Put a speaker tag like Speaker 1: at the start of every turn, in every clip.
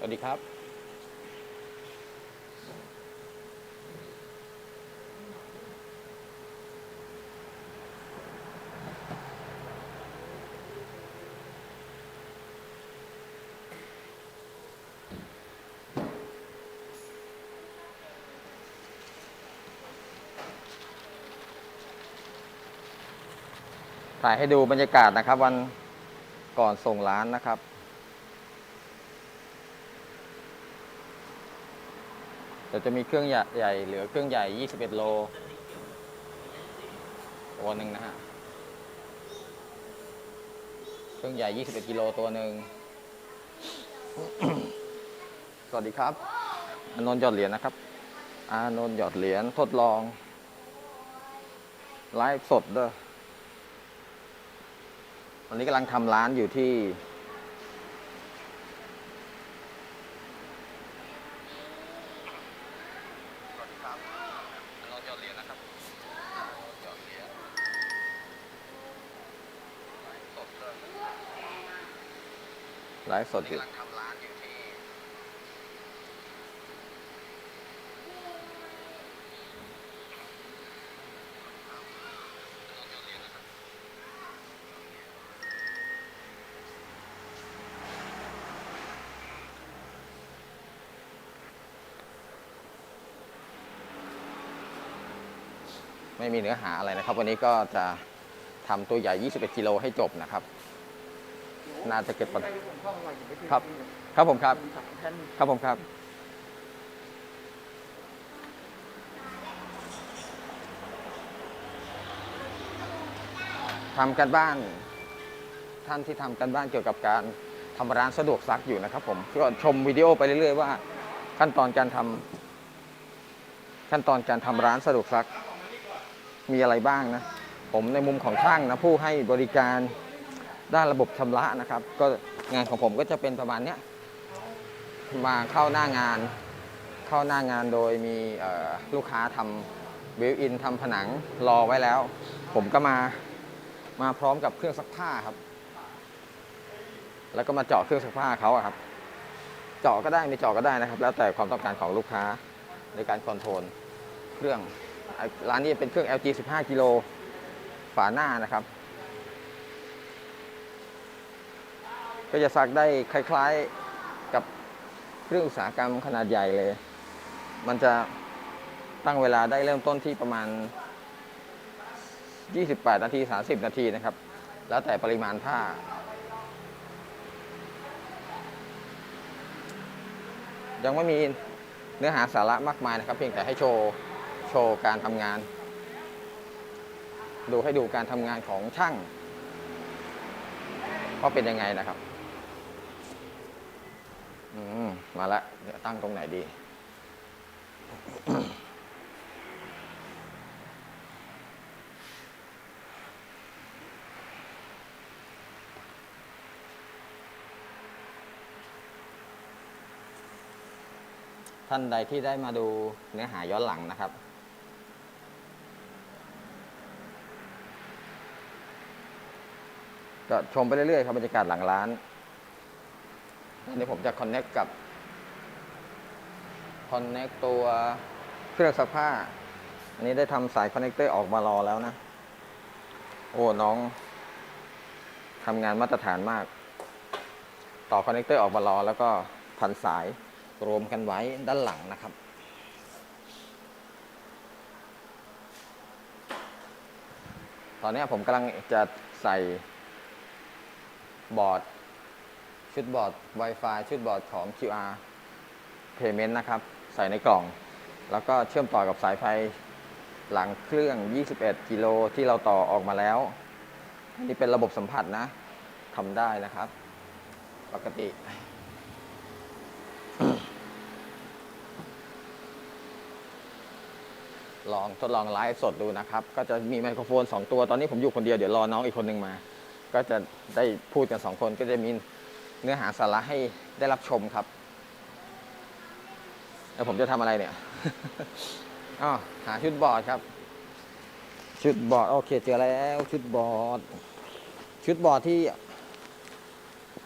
Speaker 1: สวัสดีครับ ถ่ายให้ดูบรรยากาศนะครับ วันก่อนส่งร้านนะครับ เดี๋ยวจะมีเครื่องใหญ่หญ่เหลือเครื่องใหญ่ 21 โลตัวหนึ่งนะฮะ เครื่องใหญ่ 21 กิโลตัวหนึ่ง สวัสดีครับ อานนท์หยอดเหรียญนะครับ อานนท์หยอดเหรียญทดลอง ไลฟ์สดเด้อวันนี้กำลังทำร้านอยู่ที่ สวัสดีครับอานนท์หยอดเหรียญนะครับอานนท์หยอดเหรียญไลฟ์สดเด้อ ไลฟ์สดอยู่ไม่มีเนื้อหาอะไรนะครับ วันนี้ก็จะทำตัวใหญ่ 21 กิโลให้จบนะครับ น่าจะเก็บปัญ
Speaker 2: ได้ผมเข้ามาอยู่ไม่ถึง
Speaker 1: ครับ ครับผมครับ
Speaker 2: สามแท่น
Speaker 1: ครับผมครับ ทำกันบ้าน ท่านที่ทำกันบ้านเกี่ยวกับการทำร้านสะดวกซักอยู่นะครับผมก็ชมวิดีโอไปเรื่อยๆว่าขั้นตอนการทำขั้นตอนการทำร้านสะดวกซักมีอะไรบ้างนะ ผมในมุมของช่างนะผู้ให้บริการ ด้านระบบชำระนะครับ ก็งานของผมก็จะเป็นประมาณเนี้ยมาเข้าหน้างาน เข้าหน้างานโดยมีลูกค้าทำบิวอินทำผนังรอไว้แล้ว ผมก็มามาพร้อมกับเครื่องซักผ้าครับ แล้วก็มาเจาะเครื่องซักผ้าเขาครับ เจาะก็ได้ไม่เจาะก็ได้นะครับ แล้วแต่ความต้องการของลูกค้าในการคอนโทรลเครื่องร้านนี้เป็นเครื่อง LG 15 กิโลฝาหน้านะครับ ก็จะซักได้คล้ายๆกับเครื่องอุตสาหกรรมขนาดใหญ่เลย มันจะตั้งเวลาได้เริ่มต้นที่ประมาณ 28 นาที 30 นาทีนะครับ แล้วแต่ปริมาณผ้า ยังไม่มีเนื้อหาสาระมากมายนะครับ เพียงแต่ให้โชว์ โชว์การทำงาน ดูให้ดูการทำงานของช่างว่าเป็นยังไงนะครับ อืมมาละเดี๋ยวตั้งตรงไหนดี ท่านใดที่ได้มาดูเนื้อหาย้อนหลังนะครับก็ชมไปเรื่อยๆครับบรรยากาศหลังร้าน อันนี้ผมจะคอนเน็กกับคอนเน็กตัวเครื่องซักผ้า อันนี้ได้ทำสายคอนเนคเตอร์ออกมารอแล้วนะ โอ้ น้องทำงานมาตรฐานมาก ต่อคอนเนคเตอร์ออกมารอแล้วก็พันสายรวมกันไว้ด้านหลังนะครับตอนนี้ผมกำลังจะใส่บอร์ด ชุดบอร์ด Wi-Fi ชุดบอร์ดของ QR Payment นะครับ ใส่ในกล่อง แล้วก็เชื่อมต่อกับสายไฟหลังเครื่อง 21 กิโลที่เราต่อออกมาแล้วอันนี้เป็นระบบสัมผัสนะทำได้นะครับ ปกติ ลองทดลองไลฟ์สดดูนะครับ ก็จะมีไมโครโฟน 2 ตัว ตอนนี้ผมอยู่คนเดียว เดี๋ยวรอน้องอีกคนหนึ่งมา ก็จะได้พูดกัน 2 คนก็จะมี เนื้อหาสาระให้ได้รับชมครับแล้วผมจะทำอะไรเนี่ยอ๋อหาชุดบอร์ดครับ ชุดบอร์ดโอเคเจอแล้ว ชุดบอร์ดชุดบอร์ดที่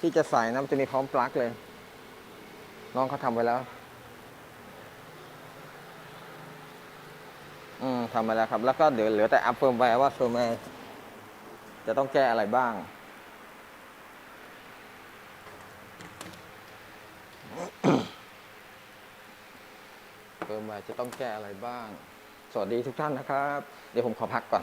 Speaker 1: ที่จะใส่นะมันจะมีพร้อมปลั๊กเลย น้องเขาทำไว้แล้ว อืมทำไปแล้วครับ แล้วก็เดี๋ยวเหลือแต่อัพเฟิร์มแวร์ว่าเฟิร์มแวร์จะต้องแก้อะไรบ้าง เฟิร์มแวร์จะต้องแก้อะไรบ้าง สวัสดีทุกท่านนะครับ เดี๋ยวผมขอพักก่อน